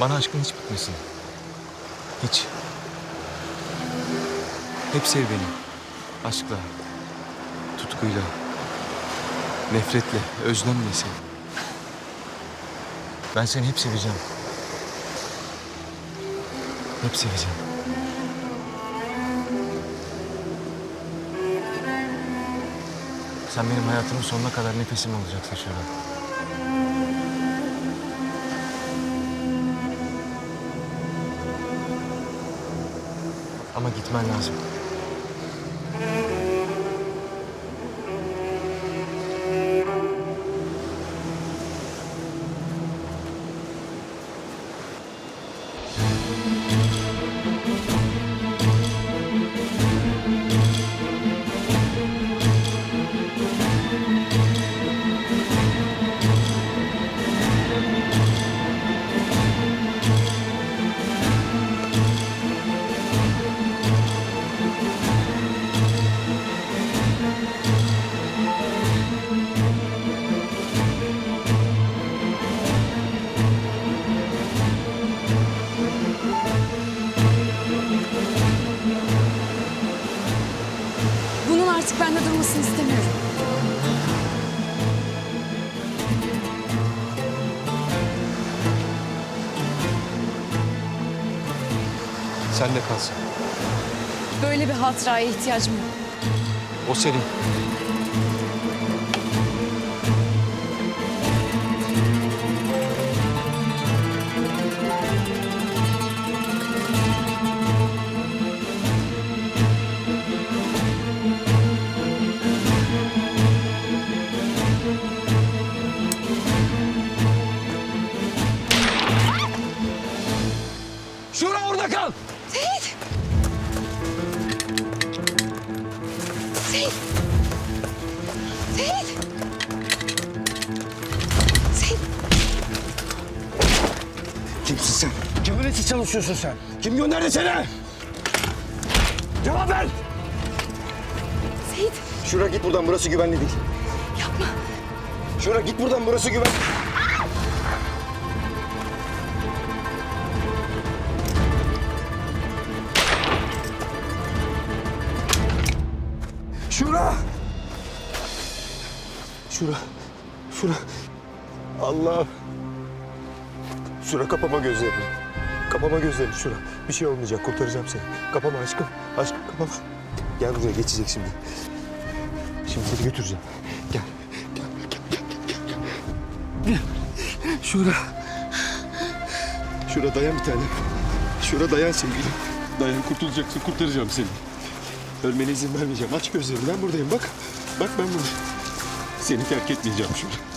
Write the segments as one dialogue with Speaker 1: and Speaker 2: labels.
Speaker 1: Bana aşkın hiç bitmesin. Hiç. Hep sev beni. Aşkla, tutkuyla, nefretle, özlemle sev. Ben seni hep seveceğim. Hep seveceğim. Sen benim hayatımın sonuna kadar nefesim olacaksın Şöyle. Ama gitmen lazım. Sen de kalsın.
Speaker 2: Böyle bir hatıraya ihtiyacım yok.
Speaker 1: O senin.
Speaker 2: Seyit! Seyit!
Speaker 3: Kimsin sen? Kimin için çalışıyorsun sen? Kim gönderdi seni? Cevap ver!
Speaker 2: Seyit!
Speaker 3: Şura git buradan burası güvenli değil.
Speaker 2: Yapma!
Speaker 3: Şura git buradan burası güven. Şura! Allah! Şura kapama gözlerini. Kapama gözlerini Şura. Bir şey olmayacak kurtaracağım seni. Kapama aşkım. Aşkım kapama. Gel buraya geçecek şimdi. Şimdi seni götüreceğim. Gel. Gel, gel, gel, gel, gel. Gel. Şura. Şura dayan bir tane. Şura dayan sevgilim. Dayan kurtulacaksın. Kurtaracağım seni. Ölmene izin vermeyeceğim. Aç gözlerini. Ben buradayım bak. Bak ben buradayım. Seni terk etmeyeceğim Şura.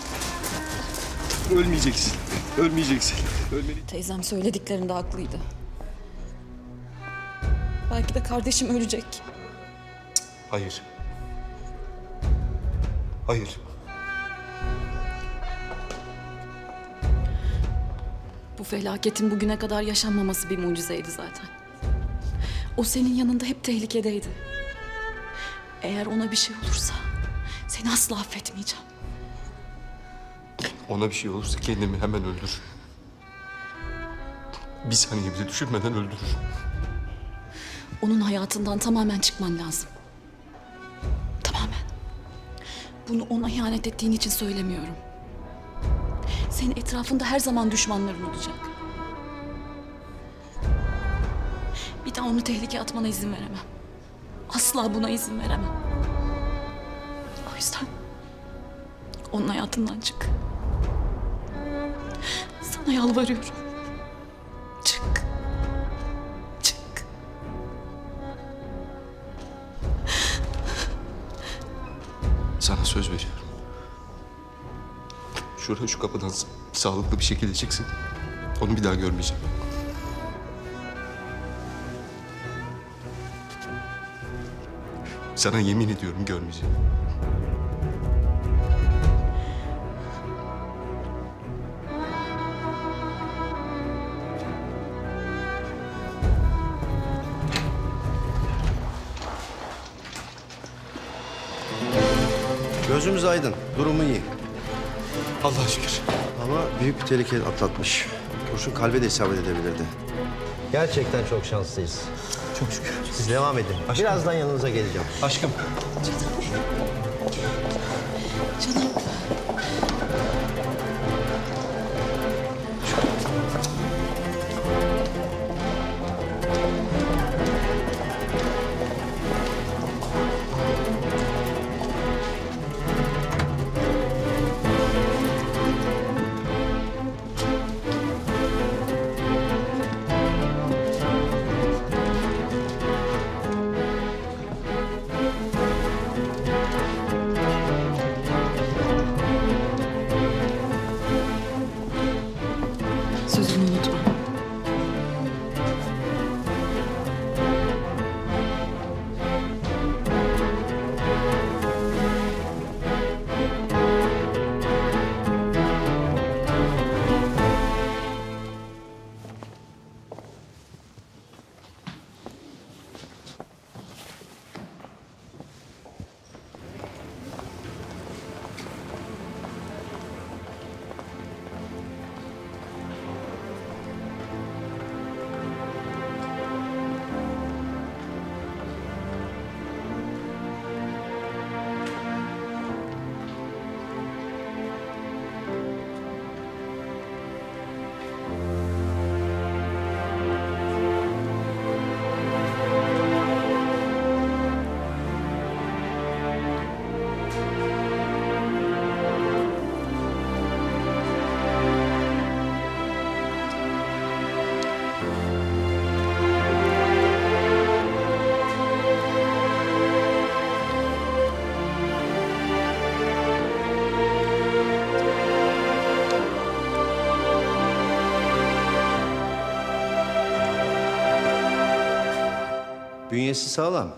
Speaker 3: Ölmeyeceksin. Ölmeyeceksin. Ölmeni...
Speaker 2: Teyzem söylediklerinde haklıydı. Belki de kardeşim ölecek.
Speaker 3: Hayır. Hayır.
Speaker 2: Bu felaketin bugüne kadar yaşanmaması bir mucizeydi zaten. O senin yanında hep tehlikedeydi. Eğer ona bir şey olursa seni asla affetmeyeceğim.
Speaker 1: Ona bir şey olursa kendimi hemen öldür. Bir saniye bile düşünmeden öldürür.
Speaker 2: Onun hayatından tamamen çıkman lazım. Tamamen. Bunu ona ihanet ettiğin için söylemiyorum. Senin etrafında her zaman düşmanların olacak. Bir daha onu tehlikeye atmana izin veremem. Asla buna izin veremem. O yüzden onun hayatından çık. Sana yalvarıyorum. Çık. Çık.
Speaker 1: Sana söz veriyorum. Şuraya şu kapıdan sa- sağlıklı bir şekilde çıksın. Onu bir daha görmeyeceğim. Sana yemin ediyorum görmeyeceğim.
Speaker 4: Gözümüz aydın. Durumu iyi.
Speaker 1: Allah'a şükür.
Speaker 4: Ama büyük bir tehlike atlatmış. Kurşun kalbe de isabet edebilirdi. Gerçekten çok şanslıyız.
Speaker 5: Çok şükür.
Speaker 4: Siz devam edin. Birazdan yanınıza geleceğim.
Speaker 5: Aşkım.
Speaker 2: Canım. Sözümü
Speaker 4: Bünyesi sağlam.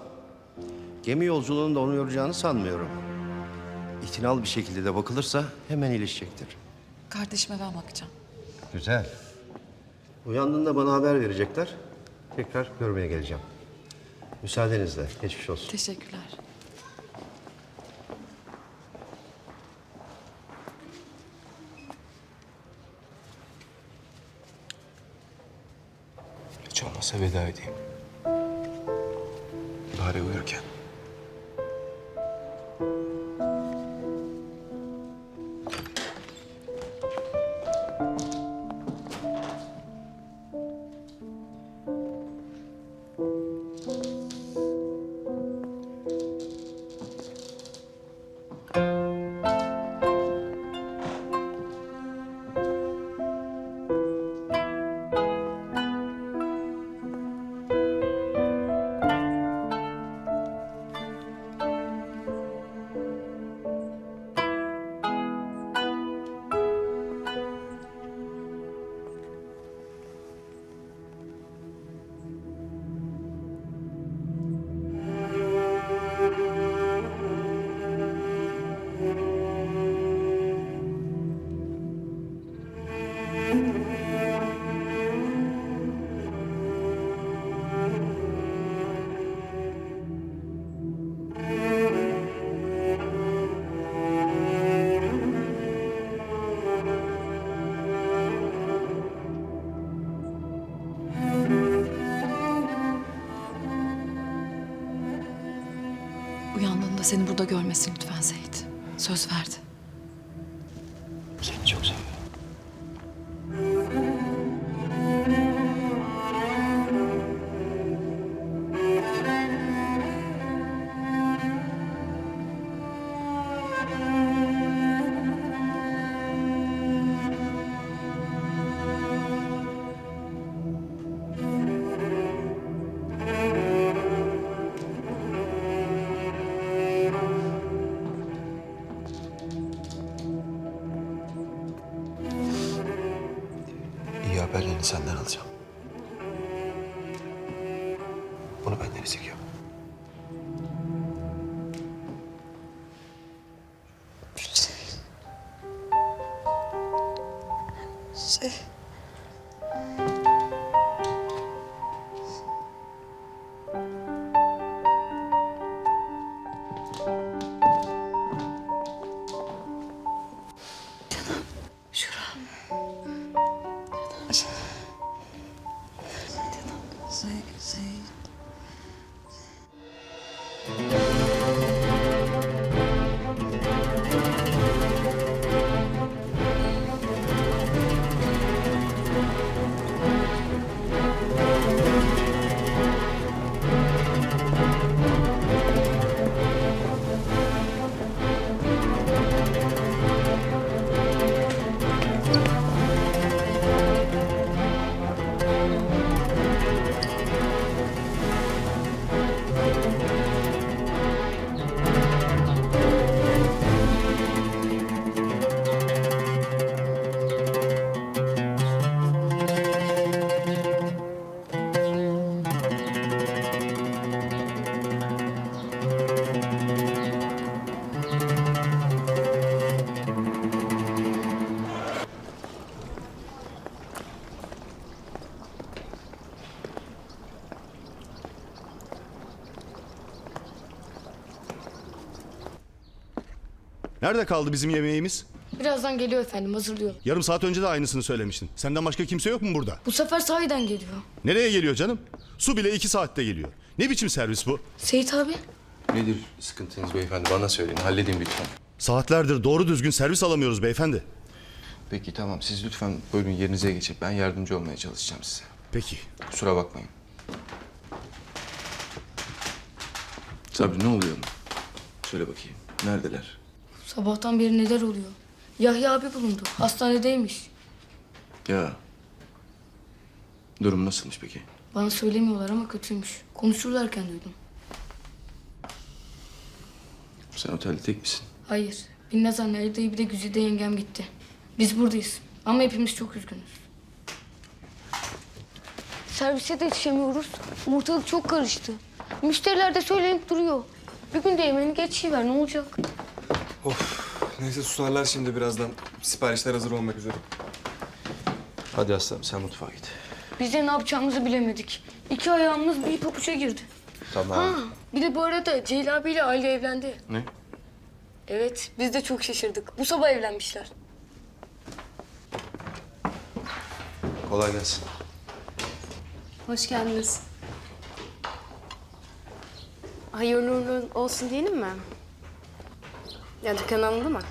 Speaker 4: Gemi yolculuğunda onu yoracağını sanmıyorum. İhtinalı bir şekilde de bakılırsa hemen iyileşecektir.
Speaker 2: Kardeşime ben bakacağım.
Speaker 4: Güzel. Uyandığında bana haber verecekler. Tekrar görmeye geleceğim. Müsaadenizle. Geçmiş olsun.
Speaker 2: Teşekkürler.
Speaker 5: Hiç olmazsa veda edeyim. Bari uyurken.
Speaker 2: Seni burada görmesin lütfen Seyit. Söz verdi.
Speaker 5: Senden alacağım.
Speaker 6: Nerede kaldı bizim yemeğimiz?
Speaker 7: Birazdan geliyor efendim hazırlıyorum.
Speaker 6: Yarım saat önce de aynısını söylemiştin. Senden başka kimse yok mu burada?
Speaker 7: Bu sefer sahiden geliyor.
Speaker 6: Nereye geliyor canım? Su bile iki saatte geliyor. Ne biçim servis bu?
Speaker 7: Seyit abi
Speaker 1: Nedir sıkıntınız beyefendi? Bana söyleyin. Halledin lütfen.
Speaker 6: Saatlerdir doğru düzgün servis alamıyoruz beyefendi.
Speaker 1: Peki tamam. Siz lütfen buyurun yerinize geçin. Ben yardımcı olmaya çalışacağım size.
Speaker 6: Peki.
Speaker 1: Kusura bakmayın. Sabri ne oluyor? Söyle bakayım. Neredeler?
Speaker 7: Sabahtan beri neler oluyor? Yahya abi bulundu. Hastanedeymiş.
Speaker 1: Ya. Durum nasılmış peki?
Speaker 7: Bana söylemiyorlar ama kötüymüş. Konuşurlarken duydum.
Speaker 1: Sen otelde tek misin?
Speaker 7: Hayır. Binnaz anne, Ali dayı bir de Güzide yengem gitti. Biz buradayız. Ama hepimiz çok üzgünüz. Servise de yetişemiyoruz. Ortalık çok karıştı. Müşteriler de söylenip duruyor. Bir gün de yemeğini geçiver ne olacak?
Speaker 8: Neyse susarlar şimdi birazdan. Siparişler hazır olmak üzere.
Speaker 1: Hadi aslanım sen mutfağa git.
Speaker 7: Biz de ne yapacağımızı bilemedik. İki ayağımız bir papuça girdi.
Speaker 1: Tamam.
Speaker 7: Ha, bir de bu arada Ceyla abiyle Ali evlendi.
Speaker 1: Ne?
Speaker 7: Evet, biz de çok şaşırdık. Bu sabah evlenmişler.
Speaker 1: Kolay gelsin.
Speaker 9: Hoş geldiniz. Hayırlı uğurlu olsun diyelim mi? Ya dükkan alındı mı?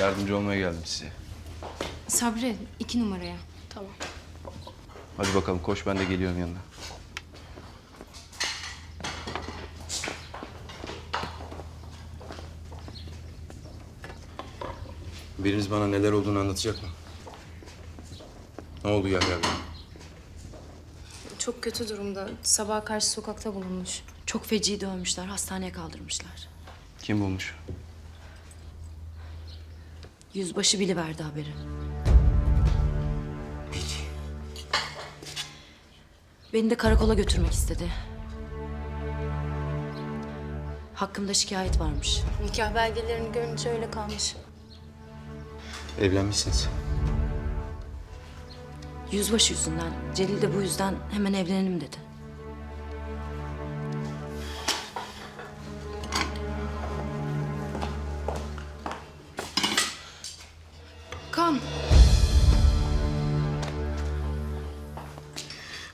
Speaker 1: Yardımcı olmaya geldim size.
Speaker 9: Sabri, iki numaraya.
Speaker 7: Tamam.
Speaker 1: Hadi bakalım koş ben de geliyorum yanına. Biriniz bana neler olduğunu anlatacak mı? Ne oldu Yahya Bey?
Speaker 9: Çok kötü durumda. Sabaha karşı sokakta bulunmuş.
Speaker 2: Çok feci dövmüşler, hastaneye kaldırmışlar.
Speaker 1: Kim bulmuş?
Speaker 2: Yüzbaşı Bili verdi haberi. Beni de karakola götürmek istedi. Hakkımda şikayet varmış.
Speaker 9: Nikah belgelerini görünce öyle kalmış.
Speaker 1: Evlenmişsiniz.
Speaker 2: Yüzbaşı yüzünden. Celil de bu yüzden hemen evlenelim dedi.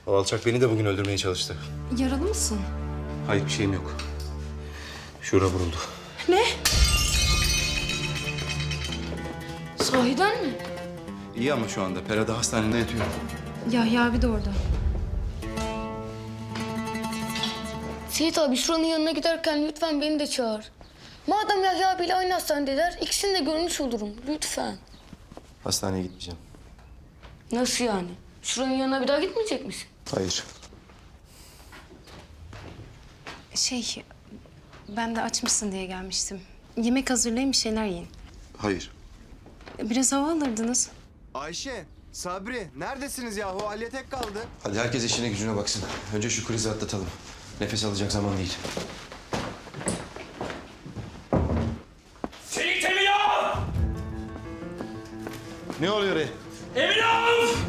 Speaker 1: O alçak beni de bugün öldürmeye çalıştı.
Speaker 9: Yaralı mısın?
Speaker 1: Hayır bir şeyim yok. Şura vuruldu.
Speaker 7: sahiden mi?
Speaker 1: İyi ama şu anda Pera'da hastanede yatıyor.
Speaker 9: Yahya abi de orada.
Speaker 7: Seyit abi şuranın yanına giderken lütfen beni de çağır. Madem Yahya abiyle aynı hastanedeler, ikisini de görmüş olurum. Lütfen.
Speaker 1: Hastaneye gitmeyeceğim.
Speaker 7: Nasıl yani? Şuranın yanına bir daha gitmeyecek misin?
Speaker 1: Hayır.
Speaker 9: Şey, ben de açmışsın diye gelmiştim. Yemek hazırlayın bir şeyler yiyin.
Speaker 1: Hayır.
Speaker 9: Biraz hava alırdınız.
Speaker 3: Ayşe, Sabri neredesiniz yahu? Aliye tek kaldı.
Speaker 1: Hadi herkes işine gücüne baksın. Önce şu krizi atlatalım. Nefes alacak zaman değil.
Speaker 10: Seyit Eminov!
Speaker 6: Ne oluyor be?
Speaker 10: Eminov!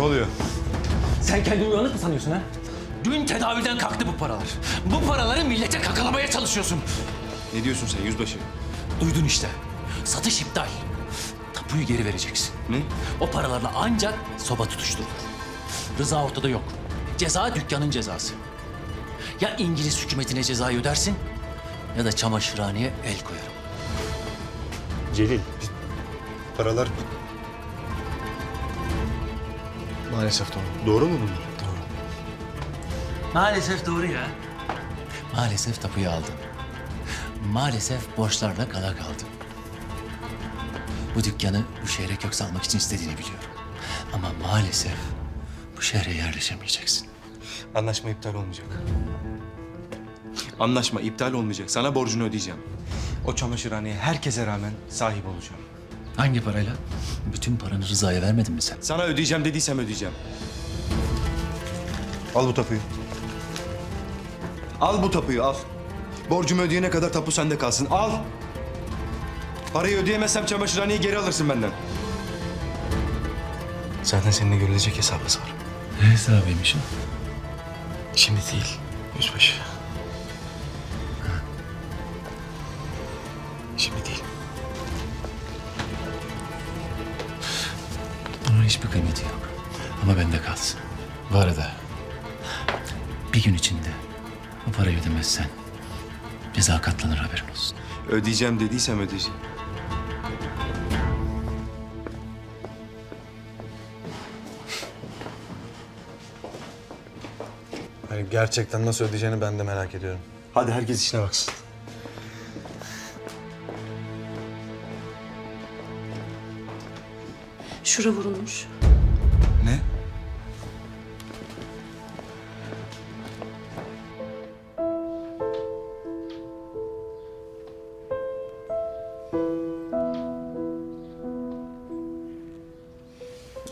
Speaker 6: Oluyor?
Speaker 10: Sen kendini uyanık mı sanıyorsun ha? Dün tedaviden kalktı bu paralar. Bu paraları millete kakalamaya çalışıyorsun.
Speaker 1: Ne diyorsun sen yüzbaşı?
Speaker 10: Duydun işte. Satış iptal. Tapuyu geri vereceksin.
Speaker 1: Ne?
Speaker 10: O paralarla ancak soba tutuşturulur. Rıza ortada yok. Ceza dükkanın cezası. Ya İngiliz hükümetine cezayı ödersin ya da çamaşırhaneye el koyarım.
Speaker 3: Celil, paralar
Speaker 5: Maalesef doğru.
Speaker 3: doğru mu bunlar?
Speaker 10: Maalesef doğru ya. Maalesef tapuyu aldın. Maalesef borçlarla kala kaldın. Bu dükkanı bu şehre kök salmak için istediğini biliyorum. Ama maalesef bu şehre yerleşemeyeceksin.
Speaker 1: Anlaşma iptal olmayacak. Anlaşma iptal olmayacak. Sana borcunu ödeyeceğim. O çamaşırhaneye herkese rağmen sahip olacağım.
Speaker 10: Hangi parayla? Bütün paranı Rıza'ya vermedin mi sen?
Speaker 1: Sana ödeyeceğim dediysem ödeyeceğim.
Speaker 3: Al bu tapuyu.
Speaker 1: Al bu tapuyu al. Borcumu ödeyene kadar tapu sende kalsın. Al. Parayı ödeyemezsem çamaşırhaneyi geri alırsın benden. Zaten seninle görülecek hesabımız var.
Speaker 10: Ne hesabıymış o?
Speaker 5: Şimdi değil yüzbaşı.
Speaker 10: Hiçbir kıymeti yok. Ama bende kalsın. Bu arada bir gün içinde bu parayı ödemezsen ceza katlanır haberin olsun.
Speaker 1: Ödeyeceğim dediysem ödeyeceğim.
Speaker 8: Yani gerçekten nasıl ödeyeceğini ben de merak ediyorum.
Speaker 1: Hadi herkes işine baksın.
Speaker 2: Şura vurulmuş.
Speaker 1: Ne?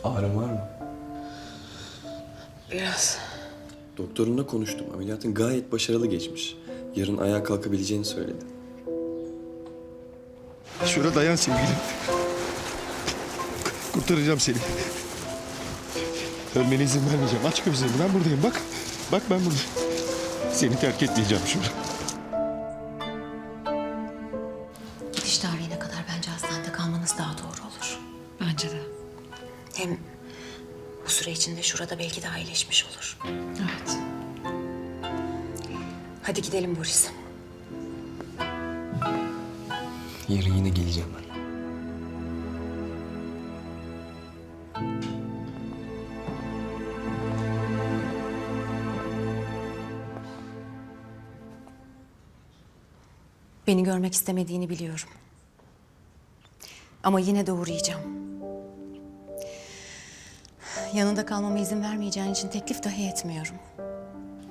Speaker 8: Ağrın var mı?
Speaker 2: Biraz.
Speaker 8: Doktorunla konuştum. Ameliyatın gayet başarılı geçmiş. Yarın ayağa kalkabileceğini söyledi.
Speaker 3: Şurada dayan sevgilim. Kurtaracağım seni. Ölmene izin vermeyeceğim. Aç gözlerini. Ben buradayım. Bak. Bak ben buradayım. Seni terk etmeyeceğim Şura.
Speaker 11: Gidiş tarihine kadar bence hastanede kalmanız daha doğru olur.
Speaker 2: Bence de.
Speaker 11: Hem bu süre içinde şurada belki daha iyileşmiş olur.
Speaker 2: Evet.
Speaker 11: Hadi gidelim Boris.
Speaker 8: Yarın yine geleceğim ben.
Speaker 11: Beni görmek istemediğini biliyorum. Ama yine de uğrayacağım. Yanında kalmama izin vermeyeceğin için teklif dahi etmiyorum.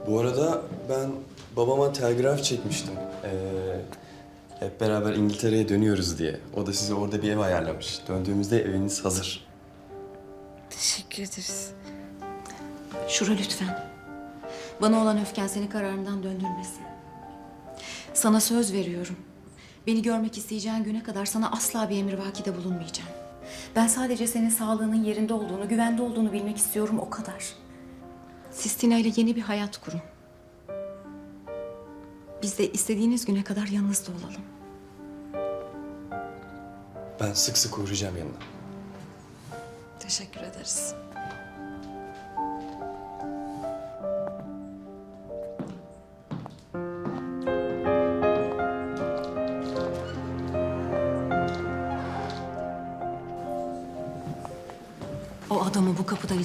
Speaker 8: Bu arada ben babama telgraf çekmiştim. Ee, hep beraber İngiltere'ye dönüyoruz diye. O da size orada bir ev ayarlamış. Döndüğümüzde eviniz hazır.
Speaker 11: Teşekkür ederiz. Şura lütfen. Bana olan öfken seni kararımdan döndürmesin. Sana söz veriyorum. Beni görmek isteyeceğin güne kadar sana asla bir emrivakide bulunmayacağım. Ben sadece senin sağlığının yerinde olduğunu, güvende olduğunu bilmek istiyorum o kadar. Sistina ile yeni bir hayat kurun. Biz de istediğiniz güne kadar yanınızda olalım.
Speaker 8: Ben sık sık uğrayacağım yanına.
Speaker 2: Teşekkür ederiz.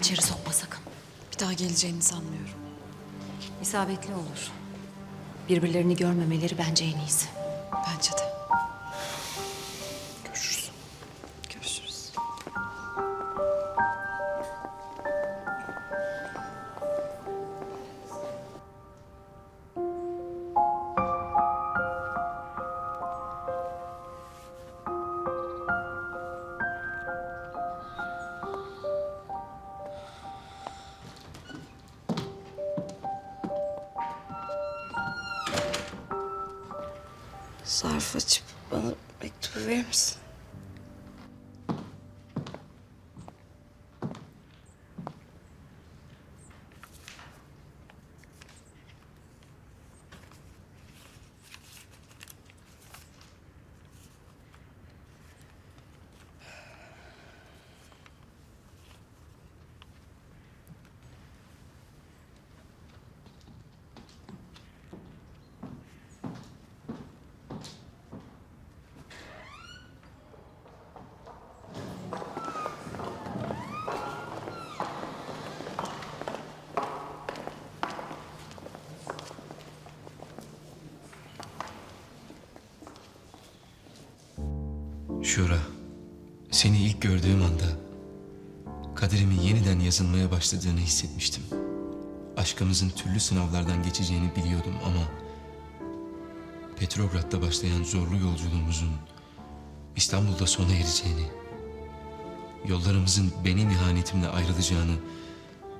Speaker 11: İçeri sokma sakın.
Speaker 2: Bir daha geleceğini sanmıyorum.
Speaker 11: İsabetli olur. Birbirlerini görmemeleri bence en iyisi.
Speaker 2: Bence de.
Speaker 1: Şura, seni ilk gördüğüm anda kaderimin yeniden yazılmaya başladığını hissetmiştim. Aşkımızın türlü sınavlardan geçeceğini biliyordum ama Petrograd'da başlayan zorlu yolculuğumuzun İstanbul'da sona ereceğini, yollarımızın benim ihanetimle ayrılacağını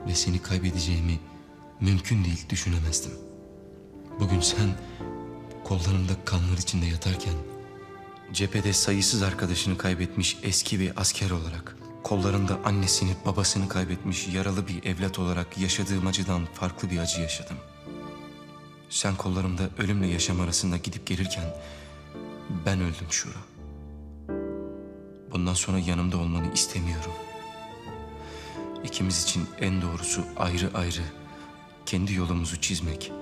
Speaker 1: ve seni kaybedeceğimi mümkün değil düşünemezdim. Bugün sen kollarımda kanlar içinde yatarken cephede sayısız arkadaşını kaybetmiş eski bir asker olarak kollarında annesini babasını kaybetmiş yaralı bir evlat olarak yaşadığım acıdan farklı bir acı yaşadım. Sen kollarımda ölümle yaşam arasında gidip gelirken ben öldüm Şura. Bundan sonra yanımda olmanı istemiyorum. İkimiz için en doğrusu ayrı ayrı kendi yolumuzu çizmek,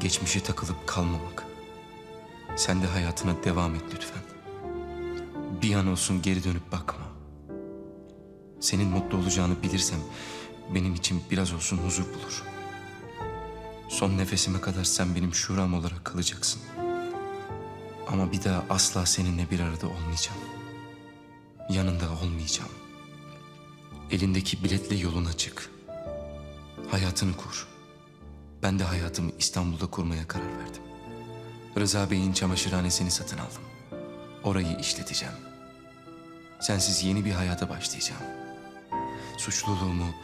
Speaker 1: geçmişe takılıp kalmamak. Sen de hayatına devam et lütfen. Bir an olsun geri dönüp bakma. Senin mutlu olacağını bilirsem benim için biraz olsun huzur bulur. Son nefesime kadar sen benim şuram olarak kalacaksın. Ama bir daha asla seninle bir arada olmayacağım. Yanında olmayacağım. Elindeki biletle yoluna çık. Hayatını kur. Ben de hayatımı İstanbul'da kurmaya karar verdim. Rıza Bey'in çamaşırhanesini satın aldım. Orayı işleteceğim. Sensiz yeni bir hayata başlayacağım. Suçluluğumu,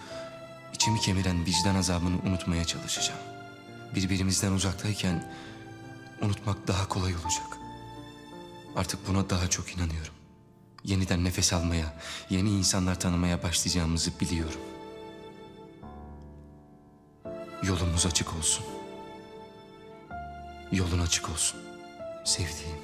Speaker 1: içimi kemiren vicdan azabını unutmaya çalışacağım. Birbirimizden uzaktayken unutmak daha kolay olacak. Artık buna daha çok inanıyorum. Yeniden nefes almaya, yeni insanlar tanımaya başlayacağımızı biliyorum. Yolumuz açık olsun. Yolun açık olsun. Sevdiğim.